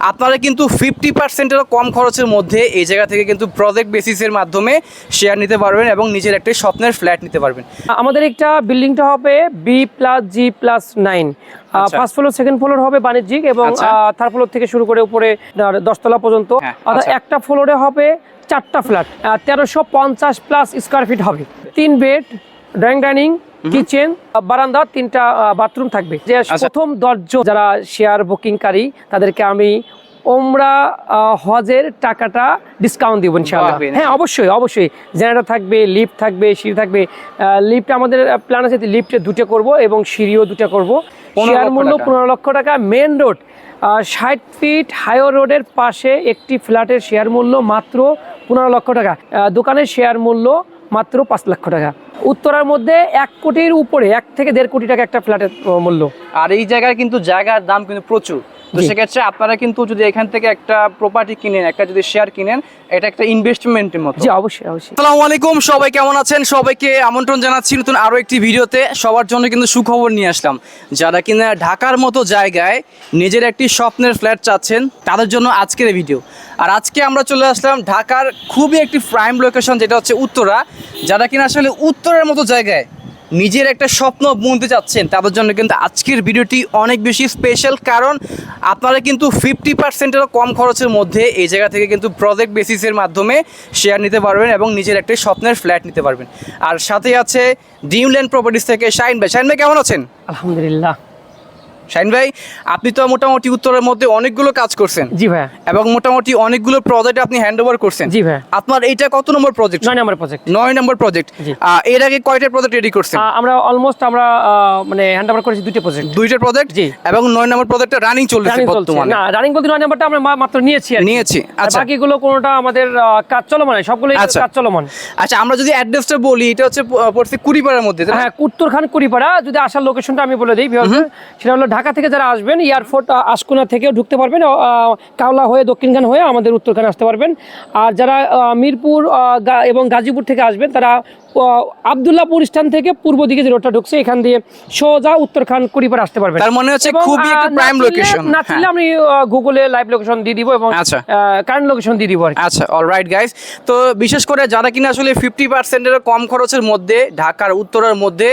আপনারা কিন্তু ফিফটি পার্সেন্টেরও কম খরচের মধ্যে এই জায়গা থেকে কিন্তু প্রজেক্ট বেসিসের মাধ্যমে শেয়ার নিতে পারবেন এবং নিজের একটি স্বপ্নের ফ্ল্যাট নিতে পারবেন আমাদের একটা বিল্ডিংটা হবে B plus G plus nine আচ্ছা। ফার্স্ট ফ্লোর সেকেন্ড ফ্লোর হবে বাণিজ্যিক এবং আচ্ছা। থার্ড ফ্লোর থেকে শুরু করে উপরে দশতলা পর্যন্ত হ্যাঁ, অর্থাৎ আচ্ছা। একটা ফ্লোরে হবে চারটা ফ্ল্যাট তেরোশো পঞ্চাশ প্লাস স্কোয়ার ফিট হবে তিন বেড ড্রয়িং ডাইনিং কিচেন বারান্দা তিনটা বাথরুম থাকবে। যে আচ্ছা। প্রথম দশজন যারা শেয়ার বুকিংকারী তাদেরকে আমি ওমরা হজের টাকাটা ডিসকাউন্ট দিব ইনশাআল্লাহ। হ্যাঁ অবশ্যই অবশ্যই। জেনারেটর থাকবে লিফট থাকবে সিঁড়ি থাকবে। লিফট আমাদের প্ল্যান আছে লিফটে দুটো করব এবং সিঁড়িও দুটো করব। শেয়ার মূল্য পনেরো লক্ষ টাকা। মেন রোড ষাট ফিট হাইওয়ে রোডের পাশে একটি ফ্ল্যাটের শেয়ার মূল্য মাত্র পনেরো লক্ষ টাকা। দোকানের শেয়ার মূল্য মাত্র পাঁচ লক্ষ টাকা। উত্তরার মধ্যে এক কোটির উপরে, এক থেকে দেড় কোটি টাকা একটা ফ্ল্যাটের মূল্য। আর এই জায়গার কিন্তু জায়গার দাম কিন্তু প্রচুর। তো সেক্ষেত্রে আপনারা কিন্তু যদি এখান থেকে একটা প্রপার্টি কিনেন একটা যদি শেয়ার কিনেন এটা একটা ইনভেস্টমেন্টের মতো। জি অবশ্যই অবশ্যই। আসসালামু আলাইকুম সবাই কেমন আছেন? সবাইকে আমন্ত্রণ জানাচ্ছি নতুন আরও একটি ভিডিওতে। সবার জন্য কিন্তু সুখবর নিয়ে আসলাম। যারা কিনা ঢাকার মতো জায়গায় নিজের একটি স্বপ্নের ফ্ল্যাট চাচ্ছেন তাদের জন্য আজকের ভিডিও আর আজকে আমরা চলে আসলাম ঢাকার খুবই একটি প্রাইম লোকেশন যেটা হচ্ছে উত্তরা। যারা কিনা আসলে উত্তরের মতো জায়গায় নিজের একটা স্বপ্ন বুনতে চাচ্ছেন, তাদের জন্য কিন্তু আজকের ভিডিওটি অনেক বেশি স্পেশাল কারণ আপনারা কিন্তু ফিফটি পার্সেন্টেরও কম খরচের মধ্যে এই জায়গা থেকে কিন্তু প্রজেক্ট বেসিসের মাধ্যমে শেয়ার নিতে পারবেন এবং নিজের একটা স্বপ্নের ফ্ল্যাট নিতে পারবেন। আর সাথে আছে ড্রিমল্যান্ড প্রপার্টিস থেকে শাইন ভাই। শাইন ভাই, কেমন আছেন? আলহামদুলিল্লাহ। শাইন ভাই আপনি তো মোটামুটি উত্তরের মধ্যে অনেকগুলো কাজ করছেন। জি ভাই। এবং মোটামুটি অনেকগুলো প্রজেক্ট আপনি হ্যান্ড ওভার করছেন। জি ভাই। আপনার এইটা কত নম্বর প্রজেক্ট নয় নম্বর প্রজেক্ট নয় নম্বর প্রজেক্ট। এর আগে কয়টা প্রজেক্ট রেডি করছেন? আমরা অলমোস্ট আমরা মানে হ্যান্ড ওভার করেছি দুইটা প্রজেক্ট দুইটা প্রজেক্ট জি। এবং নয় নম্বর প্রজেক্টটা রানিং চলছে। বর্তমানে। না রানিং বলতে নয় নাম্বারটা আমরা মাত্র নিয়েছি আর নিয়েছি। আচ্ছা। বাকিগুলো কোনোটা আমাদের কাজ চলমান সবগুলো আচ্ছা। কাজ চলমান। আচ্ছা আমরা যদি অ্যাড্রেসটা বলি এটা হচ্ছে পড়ছে কুড়িপাড়ার মধ্যে? হ্যাঁ কুত্তরখান কুড়িপাড়া। যদি আসার লোকেশনটা আমি বলে দিই সেটা হলো ঢাকা থেকে যারা আসবেন এয়ারপোর্ট আশকুনা থেকেও ঢুকতে পারবেন কাওলা হয়ে দক্ষিণখান হয়ে আমাদের উত্তরখানে আসতে পারবেন। আর যারা মিরপুর এবং গাজীপুর থেকে আসবেন তারা আহ, আবদুল্লাপুর স্থান থেকে পূর্ব দিকে যে রোডটা ঢুকছে এখান দিয়ে সোজা উত্তরখান কুড়িপার আসতে পারবেন। তার মনে হচ্ছে খুবই একটা প্রাইম লোকেশন না চিনলে আমি গুগলে লাইভ লোকেশন দিয়ে দিব এবং আচ্ছা। কারেন্ট লোকেশন দিয়ে দিব। আচ্ছা অলরাইট গাইস তো বিশেষ করে যারা কিনা আসলে ফিফটি পার্সেন্টের কম খরচের মধ্যে ঢাকার উত্তরের মধ্যে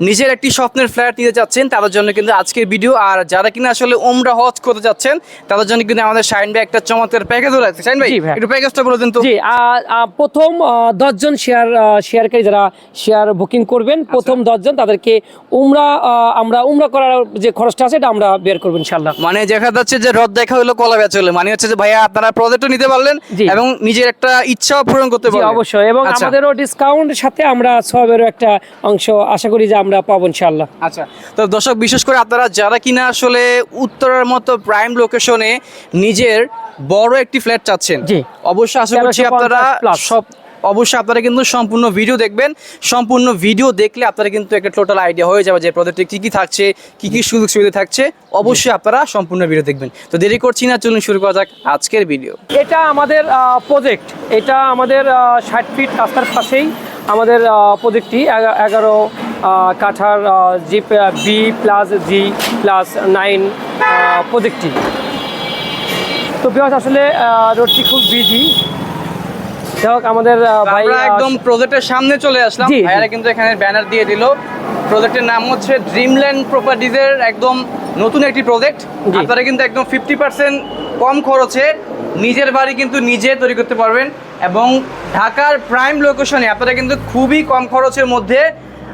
নিজের একটি স্বপ্নের ফ্ল্যাট নিতে চাচ্ছেন তাদের জন্য কিন্তু আজকের ভিডিও আর যারা কিনা আসলে ওমরা হজ করতে যাচ্ছেন তাদের জন্য কিন্তু আমাদের শাইন ভাই একটা চমৎকার প্যাকেজও রাখছে শাইন ভাই। একটু প্যাকেজটা বলে দিন তো। জি প্রথম দশজন শেয়ার শেয়ারকারী যারা শেয়ার বুকিং করবেন আচ্ছা। প্রথম দশজন তাদেরকে উমরা আমরা উমরা করার যে খরচটা আছে এটা আমরা বের করব ইনশাল্লাহ মানে দেখা যাচ্ছে যে রদ দেখা হলো কলা বেচা হলো। মানে হচ্ছে যে ভাইয়া আপনারা প্রজেক্টও নিতে পারলেন এবং নিজের একটা ইচ্ছাও পূরণ করতে জি পারলেন। অবশ্যই। এবং আচ্ছা। আমাদেরও ডিসকাউন্ট সাথে আমরা সবেরও একটা অংশ আশা করি যে আমরা পাবো ইনশাল্লাহ আচ্ছা তো দর্শক বিশেষ করে আপনারা যারা কিনা আসলে উত্তরের মতো প্রাইম লোকেশনে নিজের বড় একটি ফ্ল্যাট চাচ্ছেন জি। অবশ্যই আশা করছি আপনারা সব অবশ্যই আপনারা কিন্তু সম্পূর্ণ ভিডিও দেখবেন। সম্পূর্ণ ভিডিও দেখলে আপনারা কিন্তু একটা টোটাল আইডিয়া হয়ে যাবে যে প্রজেক্টে কী কী থাকছে কী কী সুযোগ সুবিধা থাকছে। অবশ্যই আপনারা সম্পূর্ণ ভিডিও দেখবেন। তো দেরি করছি না চলুন শুরু করা যাক আজকের ভিডিও এটা আমাদের প্রজেক্ট এটা আমাদের ষাট ফিট রাস্তার পাশেই আমাদের প্রজেক্টটি এগারো কাঠার G B plus G plus nine প্রজেক্টটি তো বিকজ আসলে রোডটি খুব বিজি যাই আমাদের ভাই একদম প্রজেক্টের সামনে চলে আসলাম। ভাইয়ারা কিন্তু এখানে ব্যানার দিয়ে দিল। প্রজেক্টের নাম হচ্ছে ড্রিমল্যান্ড প্রপার্টিজের একদম নতুন একটি প্রজেক্ট। আপনারা কিন্তু একদম ফিফটি পার্সেন্ট কম খরচে নিজের বাড়ি কিন্তু নিজে তৈরি করতে পারবেন। এবং ঢাকার প্রাইম লোকেশনে আপনারা কিন্তু খুবই কম খরচের মধ্যে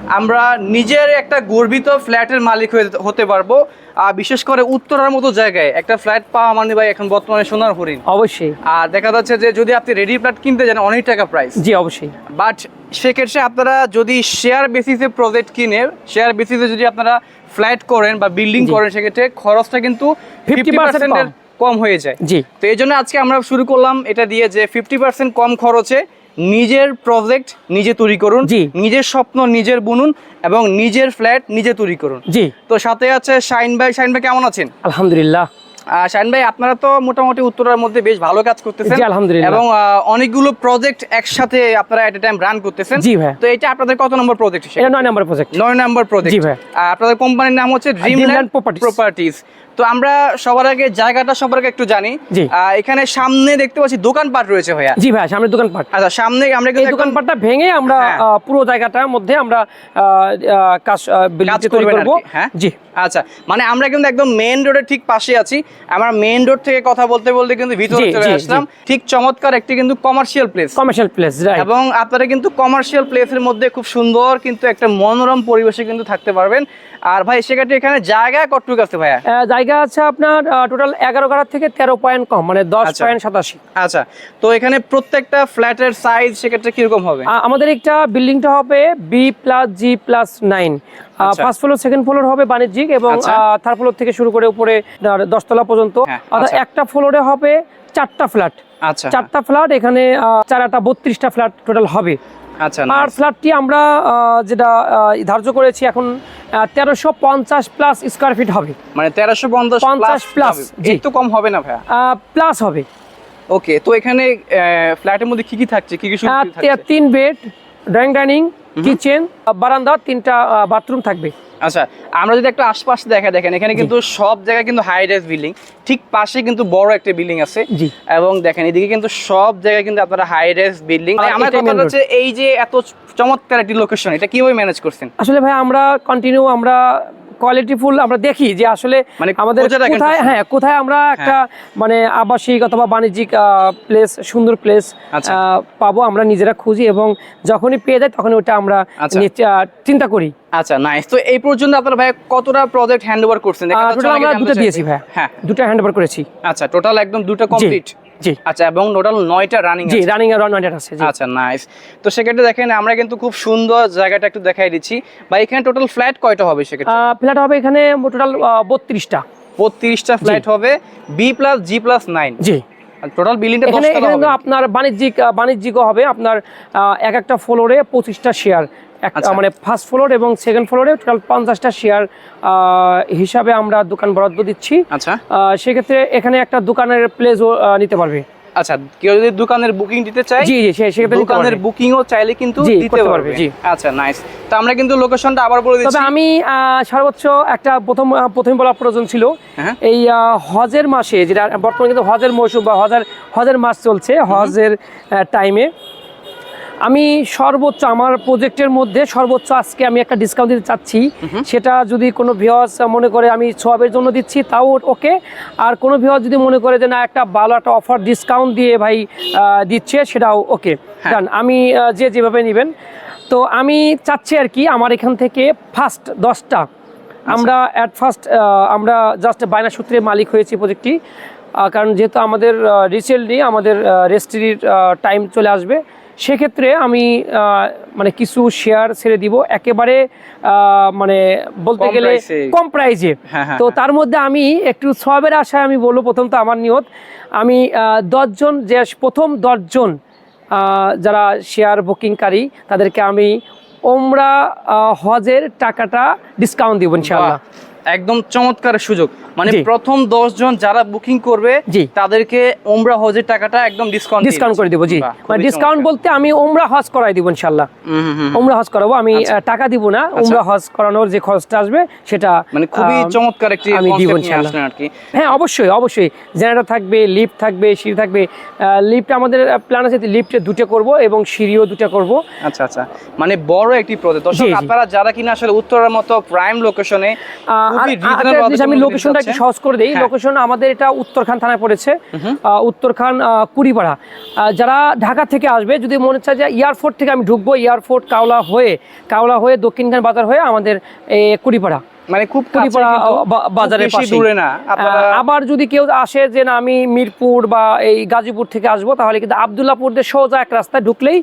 আমরা নিজের একটা গর্বিত ফ্ল্যাটের মালিক হয়ে হতে পারব আর বিশেষ করে উত্তরার মতো জায়গায়। একটা ফ্ল্যাট পাওয়া মানে ভাই এখন বর্তমানে সোনার হরিণ। অবশ্যই। আর দেখা যাচ্ছে যে যদি আপনি রেডি ফ্ল্যাট কিনতে যান অনেক টাকা প্রাইস জি অবশ্যই। বাট সেক্ষেত্রে আপনারা যদি শেয়ার বেসিসে প্রজেক্ট কিনে শেয়ার বেসিসে যদি আপনারা ফ্ল্যাট করেন বা বিল্ডিং করেন সেক্ষেত্রে খরচটা কিন্তু ফিফটি 50% পার্সেন্টের কম। হয়ে যায়। জি। তো এই জন্য আজকে আমরা শুরু করলাম এটা দিয়ে যে ফিফটি পার্সেন্ট কম খরচে নিজের প্রজেক্ট নিজে তৈরি করুন জি। নিজের স্বপ্ন নিজের বুনুন এবং নিজের ফ্ল্যাট নিজে তৈরি করুন। জি। তো সাথে আছে শাইন ভাই। শাইন ভাই কেমন আছেন? আলহামদুলিল্লাহ। শাহিন ভাই আপনারা তো মোটামুটি উত্তরার মধ্যে বেশ ভালো কাজ করতেছেন। আলহামদুলিল্লাহ। এবং অনেকগুলো প্রজেক্ট একসাথে আপনারা এট টাইম রান করতেছেন। জি ভাই। তো এটা আপনাদের কত নম্বর প্রজেক্ট এটা নয় নম্বর প্রজেক্ট নয় নম্বর প্রজেক্ট জি ভাই। আপনাদের কোম্পানির নাম হচ্ছে ড্রিমল্যান্ড প্রপার্টিজ তো আমরা সবার আগে জায়গাটা সম্পর্কে একটু জানি। এখানে সামনে দেখতে পাচ্ছি দোকানপাট রয়েছে ভাইয়া। জি ভাই সামনে দোকানপাট। আচ্ছা সামনে আমরা এই দোকানপাটটা ভেঙে আমরা হ্যাঁ। পুরো জায়গাটার মধ্যে আমরা কাজ বিল্ডিং তৈরি করব। হ্যাঁ? জি। আচ্ছা মানে আমরা কিন্তু একদম মেইন রোডের ঠিক পাশে আছি। আমরা মেইন রোড থেকে কথা বলতে বলতে কিন্তু ভিতরে চলে আসলাম। ঠিক চমৎকার একটি কিন্তু commercial place commercial place right এবং আপনারা কিন্তু কমার্শিয়াল প্লেসের মধ্যে খুব সুন্দর কিন্তু একটা মনোরম পরিবেশে কিন্তু থাকতে পারবেন। আর ভাই সেক্ষেত্রে এখানে জায়গা কতটুকু আছে ভাইয়া? জায়গা আছে আপনার টোটাল এগারো কাঠার থেকে তেরো পয়েন্ট কম মানে দশ আচ্ছা। পয়েন্ট সাতাশি। আচ্ছা তো এখানে প্রত্যেকটা ফ্ল্যাটের সাইজ সেক্ষেত্রে কীরকম হবে? আমাদের একটা বিল্ডিংটা হবে B plus G plus nine আচ্ছা। ফার্স্ট ফ্লোর সেকেন্ড ফ্লোর হবে বাণিজ্যিক এবং আচ্ছা। থার্ড ফ্লোর থেকে শুরু করে উপরে আহ, দশতলা পর্যন্ত। হ্যাঁ, অর্থাৎ আচ্ছা। একটা ফ্লোরে হবে চারটা ফ্ল্যাট। আচ্ছা। চারটা ফ্ল্যাট এখানে আহ, চার আটা বত্রিশটা ফ্ল্যাট টোটাল হবে। আচ্ছা আর। ফ্ল্যাটটি আমরা যেটা ধার্য করেছি এখন তেরোশো পঞ্চাশ প্লাস স্কোয়ার ফিট হবে। মানে তেরোশো পঞ্চাশ 50 plus, একটু কম হবে না ভাইয়া? প্লাস হবে। ওকে তো এখানে ফ্ল্যাটের মধ্যে কি কি থাকছে? কি কি সুবিধা তিন বেড ড্রয়িং ডাইনিং কিচেন বারান্দা তিনটা বাথরুম থাকবে। আচ্ছা আমরা যদি একটা আশপাশ দেখা দেখেন এখানে কিন্তু সব জায়গায় কিন্তু হাই রাইজ বিল্ডিং ঠিক পাশে কিন্তু বড় একটা বিল্ডিং আছে। এবং দেখেন এদিকে কিন্তু সব জায়গায় কিন্তু আপনারা হাই রাইজ বিল্ডিং আমার কথা হচ্ছে এই যে এত চমৎকার একটি লোকেশন এটা কীভাবে ম্যানেজ করছেন? আসলে ভাই আমরা কন্টিনিউ আমরা কোয়ালিটিফুল আমরা দেখি যে আসলে মানে আমাদের কোথায় হ্যাঁ কোথায় আমরা একটা মানে আবাসিক অথবা বাণিজ্যিক প্লেস সুন্দর প্লেস আচ্ছা। পাবো আমরা নিজেরা খুঁজি এবং যখনই পেয়ে যাই তখন ওটা আমরা আচ্ছা। চিন্তা করি। আচ্ছা নাইস তো এই পর্যন্ত আপনার ভাই কতটা প্রজেক্ট হ্যান্ড ওভার করছেন টোটাল আমরা দুটো দিয়েছি ভাই হ্যাঁ। দুটো হ্যান্ড ওভার করেছি। আচ্ছা টোটাল একদম দুটো কমপ্লিট জি। আচ্ছা এবং টোটাল নয়টা রানিং জি রানিং রান আছে জি। আচ্ছা নাইস তো সেক্ষেত্রে দেখেন আমরা কিন্তু খুব সুন্দর জায়গাটা একটু দেখাই দিচ্ছি। বা এখানে টোটাল ফ্ল্যাট কয়টা হবে সেক্ষেত্রে? ফ্ল্যাট হবে এখানে টোটাল বত্রিশটা। বত্রিশটা ফ্ল্যাট হবে। B plus G plus nine G. Total বিল্ডিংটা এখানে আপনার বাণিজ্যিক আহ, বাণিজ্যিকও হবে। আপনার এক একটা ফ্লোরে পঁচিশটা শেয়ার। মানে ফার্স্ট ফ্লোর এবং সেকেন্ড ফ্লোরে টোটাল পঞ্চাশটা শেয়ার হিসাবে আমরা দোকান বরাদ্দ দিচ্ছি। আচ্ছা। সেক্ষেত্রে এখানে একটা দোকানের প্লেসও নিতে পারবে। আচ্ছা কেউ যদি দোকানের বুকিং দিতে চায় জি জি সেক্ষেত্রে দোকানের। বুকিংও চাইলে কিন্তু দিতে পারবে। জি। আচ্ছা নাইস তো আমরা কিন্তু লোকেশনটা আবার বলে তবে দিচ্ছি। আমি আহ, সর্বোচ্চ একটা প্রথম প্রথম বলা প্রয়োজন ছিল। হ্যাঁ। এই আহ, হজের মাসে যেটা বর্তমানে কিন্তু হজের মৌসুম বা হজের হজের মাস চলছে হজের টাইমে আমি সর্বোচ্চ আমার প্রজেক্টের মধ্যে সর্বোচ্চ আজকে আমি একটা ডিসকাউন্ট দিতে চাচ্ছি। সেটা যদি কোনো ভিওয়ার্স মনে করে আমি সবের জন্য দিচ্ছি তাও ওকে। আর কোনো ভিওয়ার্স যদি মনে করে যে না একটা ভালো একটা অফার ডিসকাউন্ট দিয়ে ভাই দিচ্ছে সেটাও ওকে। ডান আমি যে যেভাবে নেবেন। তো আমি চাচ্ছি আর কি আমার এখান থেকে ফার্স্ট দশটা। আমরা অ্যাট ফার্স্ট আমরা জাস্ট বায়না সূত্রে মালিক হয়েছি প্রজেক্টটি। কারণ যেহেতু আমাদের রিসেন্টলি আমাদের রেজিস্ট্রির টাইম চলে আসবে। সেক্ষেত্রে আমি মানে কিছু শেয়ার ছেড়ে দিব। একেবারে মানে বলতে গেলে কম প্রাইজে হ্যাঁ, হ্যাঁ, তো হ্যাঁ। তার মধ্যে আমি একটু সবের আশায় আমি বলব প্রথম তো আমার নিয়ত। আমি দশজন যে প্রথম দশজন আহ, যারা শেয়ার বুকিংকারী তাদেরকে আমি ওমরা হজের টাকাটা ডিসকাউন্ট দিব ইনশাআল্লাহ। বাহ, একদম চমৎকার সুযোগ। মানে প্রথম দশ জন যারা বুকিং করবে তাদেরকে ওমরা হজের টাকাটা একদম ডিসকাউন্ট ডিসকাউন্ট করে দিব জি। মানে ডিসকাউন্ট বলতে আমি ওমরা হজ করাই দিব ইনশাআল্লাহ। ওমরা হজ করাবো। আমি টাকা দিব না ওমরা হজ করানোর যে খরচটা আসবে সেটা মানে খুবই চমৎকার একটি আমি দিব ইনশাআল্লাহ। আর কি। হ্যাঁ অবশ্যই অবশ্যই। জেনারেটর থাকবে লিফট থাকবে সিঁড়ি থাকবে। লিফট আমাদের প্ল্যান আছে লিফটে দুটো করব এবং সিঁড়িও দুটো করব। আচ্ছা আচ্ছা। মানে বড় একটি প্রজেক্ট দর্শক। আপনারা যারা কিনা আসলে উত্তরার মতো প্রাইম লোকেশনে আমি লোকেশনটা একটু সহজ করে দিই। হ্যাঁ। লোকেশন আমাদের এটা উত্তরখান থানায় পড়েছে উত্তরখান কুড়িপাড়া। যারা ঢাকা থেকে আসবে যদি মনে চায় যে এয়ারপোর্ট থেকে আমি ঢুকবো এয়ারপোর্ট কাওলা হয়ে কাওলা হয়ে দক্ষিণখান বাজার হয়ে আমাদের কুড়িপাড়া। মানে খুব বাজারের পাশে দূরে না। আবার যদি কেউ আসে যে না আমি মিরপুর বা এই গাজীপুর থেকে আসব তাহলে কিন্তু আবদুল্লাপুর দিয়ে সোজা এক রাস্তায় ঢুকলেই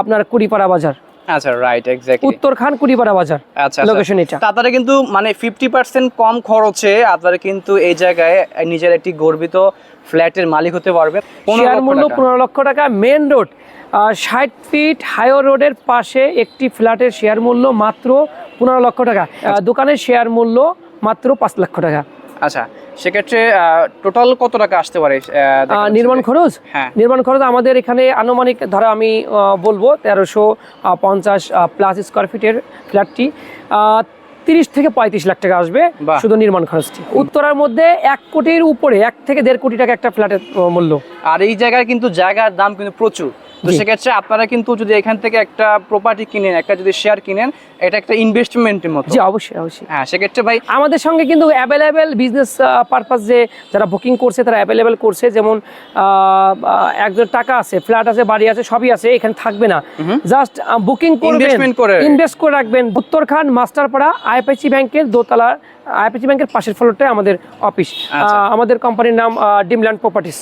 আপনার কুড়িপাড়া বাজার। আচ্ছা রাইট এক্স্যাক্টলি উত্তরখান কুড়িপাড়া বাজার আচ্ছা লোকেশন এটা। তাদের কিন্তু মানে ফিফটি পার্সেন্ট কম খরচে আপনারা কিন্তু এই জায়গায় নিজের একটি গর্বিত ফ্ল্যাটের মালিক হতে পারবে শেয়ার মূল্য পনেরো লক্ষ টাকা মেন রোড ষাট ফিট হাইওয়ে রোডের পাশে একটি ফ্ল্যাটের শেয়ার মূল্য মাত্র পনেরো লক্ষ টাকা। আহ, দোকানের শেয়ার মূল্য মাত্র পাঁচ লক্ষ টাকা। আচ্ছা। সেক্ষেত্রে টোটাল কত টাকা আসতে পারে নির্মাণ খরচ? হ্যাঁ। নির্মাণ খরচ আমাদের এখানে আনুমানিক ধরো আমি বলব তেরোশো পঞ্চাশ প্লাস স্কোয়ার ফিটের ফ্ল্যাটটি তিরিশ থেকে পঁয়ত্রিশ লাখ টাকা আসবে। শুধু নির্মাণ খরচটি। উত্তরার মধ্যে এক কোটির উপরে এক থেকে দেড় কোটি টাকা একটা ফ্ল্যাটের মূল্য। আর এই জায়গায় কিন্তু জায়গার দাম কিন্তু প্রচুর। তো সেক্ষেত্রে আপনারা কিন্তু যদি এখান থেকে একটা প্রপার্টি কিনেন একটা যদি শেয়ার কিনেন এটা একটা ইনভেস্টমেন্টের মতো। জি অবশ্যই অবশ্যই। হ্যাঁ সেক্ষেত্রে ভাই আমাদের সঙ্গে কিন্তু অ্যাভেলেবেল বিজনেস পারপাস যে যারা বুকিং করছে তারা অ্যাভেলেবেল করছে যেমন একজন টাকা আছে ফ্ল্যাট আছে বাড়ি আছে সবই আছে এখানে থাকবে না। জাস্ট বুকিং করবেন করে। ইনভেস্ট করে রাখবেন। উত্তরখান মাস্টারপাড়া আইপিসি ব্যাংকের দোতলা আইপিসি ব্যাংকের পাশের ফ্লোরটাই আমাদের অফিস আচ্ছা। আমাদের কোম্পানির নাম ডিমল্যান্ড প্রপার্টিস